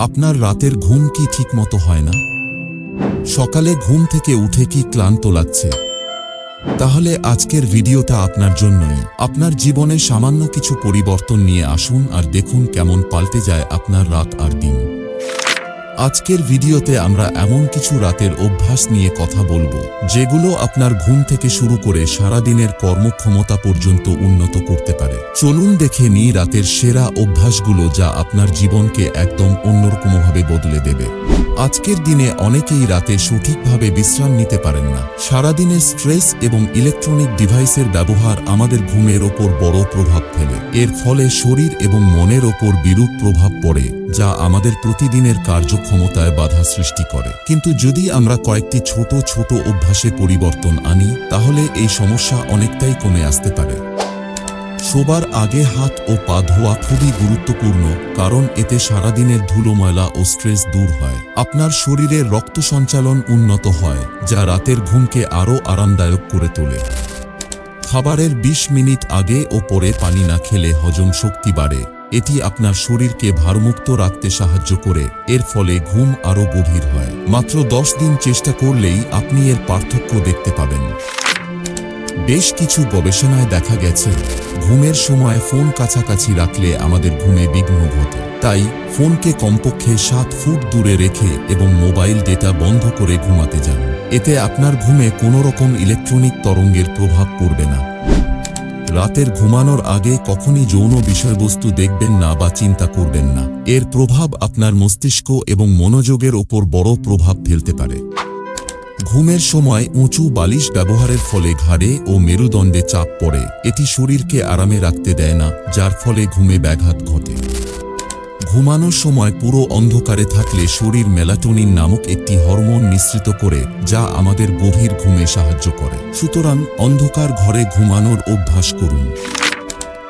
আপনার রাতের ঘুম কি ঠিক মতো হয় না? সকালে ঘুম থেকে উঠে কি ক্লান্ত লাগছে? তাহলে আজকের ভিডিওটা আপনার জন্যই। আপনার জীবনে সামান্য কিছু পরিবর্তন নিয়ে আসুন আর দেখুন কেমন পাল্টে যায় আপনার রাত আর দিন। আজকের ভিডিওতে আমরা এমন কিছু রাতের অভ্যাস নিয়ে কথা বলব, যেগুলো আপনার ঘুম থেকে শুরু করে সারাদিনের কর্মক্ষমতা পর্যন্ত উন্নত করতে পারে। চলুন দেখে নিই রাতের সেরা অভ্যাসগুলো যা আপনার জীবনকে একদম অন্যরকমভাবে বদলে দেবে। আজকের দিনে অনেকেই রাতে সঠিকভাবে বিশ্রাম নিতে পারেন না। সারাদিনের স্ট্রেস এবং ইলেকট্রনিক ডিভাইসের ব্যবহার আমাদের ঘুমের ওপর বড় প্রভাব ফেলে। এর ফলে শরীর এবং মনের ওপর বিরূপ প্রভাব পড়ে। যা আমাদের প্রতিদিনের কার্যক্ষমতায় বাধা সৃষ্টি করে। কিন্তু যদি আমরা কয়েকটি ছোট ছোট অভ্যাসে পরিবর্তন আনি, তাহলে এই সমস্যা অনেকটাই কমে আসতে পারে। শোবার আগে হাত ও পা ধোয়া খুবই গুরুত্বপূর্ণ, কারণ এতে সারাদিনের ধুলো ময়লা ও স্ট্রেস দূর হয়। আপনার শরীরের রক্ত সঞ্চালন উন্নত হয়, যা রাতের ঘুমকে আরও আরামদায়ক করে তোলে। খাবারের ২০ মিনিট আগে ও পরে পানি না খেলে হজম শক্তি বাড়ে। এটি আপনার শরীরকে ভারমুক্ত রাখতে সাহায্য করে। এর ফলে ঘুম আরও গভীর হয়। মাত্র দশ দিন চেষ্টা করলেই আপনি এর পার্থক্য দেখতে পাবেন। বেশ কিছু গবেষণায় দেখা গেছে, ঘুমের সময় ফোন কাছাকাছি রাখলে আমাদের ঘুমে বিঘ্ন ঘটে। তাই, ফোনকে কমপক্ষে সাত ফুট দূরে রেখে এবং মোবাইল ডেটা বন্ধ করে ঘুমাতে যান। এতে আপনার ঘুমে কোনো রকম ইলেকট্রনিক তরঙ্গের প্রভাব পড়বে না। রাতের ঘুমানোর আগে কখনই যৌন বিষয়বস্তু দেখবেন না বা চিন্তা করবেন না। এর প্রভাব আপনার মস্তিষ্ক এবং মনোযোগের ওপর বড় প্রভাব ফেলতে পারে। ঘুমের সময় উঁচু বালিশ ব্যবহারের ফলে ঘাড়ে ও মেরুদণ্ডে চাপ পড়ে। এটি শরীরকে আরামে রাখতে দেয় না, যার ফলে ঘুমে ব্যাঘাত ঘটে। ঘুমানোর সময় পুরো অন্ধকারে থাকলে শরীর মেলাটোনিন নামক একটি হরমোন মিশ্রিত করে, যা আমাদের গভীর ঘুমে সাহায্য করে। সুতরাং অন্ধকার ঘরে ঘুমানোর অভ্যাস করুন।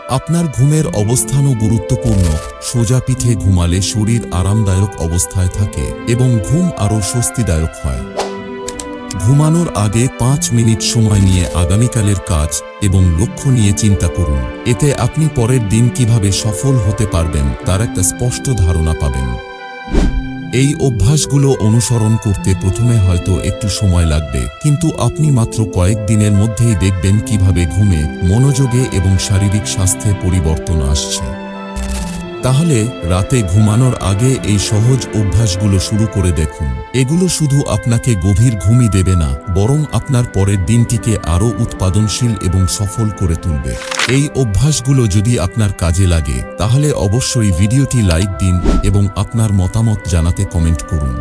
আপনার ঘুমের অবস্থানও গুরুত্বপূর্ণ। সোজা পিঠে ঘুমালে শরীর আরামদায়ক অবস্থায় থাকে এবং ঘুম আরও স্বস্তিদায়ক হয়। ঘুমানোর আগে পাঁচ মিনিট সময় নিয়ে আগামীকালের কাজ এবং লক্ষ্য নিয়ে চিন্তা করুন। এতে আপনি পরের দিন কীভাবে সফল হতে পারবেন তার একটা স্পষ্ট ধারণা পাবেন। এই অভ্যাসগুলো অনুসরণ করতে প্রথমে হয়তো একটু সময় লাগবে, কিন্তু আপনি মাত্র কয়েক দিনের মধ্যেই দেখবেন কীভাবে ঘুমে মনোযোগে এবং শারীরিক স্বাস্থ্যে পরিবর্তন আসছে। তাহলে রাতে ঘুমানোর আগে এই সহজ অভ্যাসগুলো শুরু করে দেখুন। এগুলো শুধু আপনাকে গভীর ঘুমই দেবে না, বরং আপনার পরের দিনটিকে আরও উৎপাদনশীল এবং সফল করে তুলবে। এই অভ্যাসগুলো যদি আপনার কাজে লাগে, তাহলে অবশ্যই ভিডিওটি লাইক দিন এবং আপনার মতামত জানাতে কমেন্ট করুন।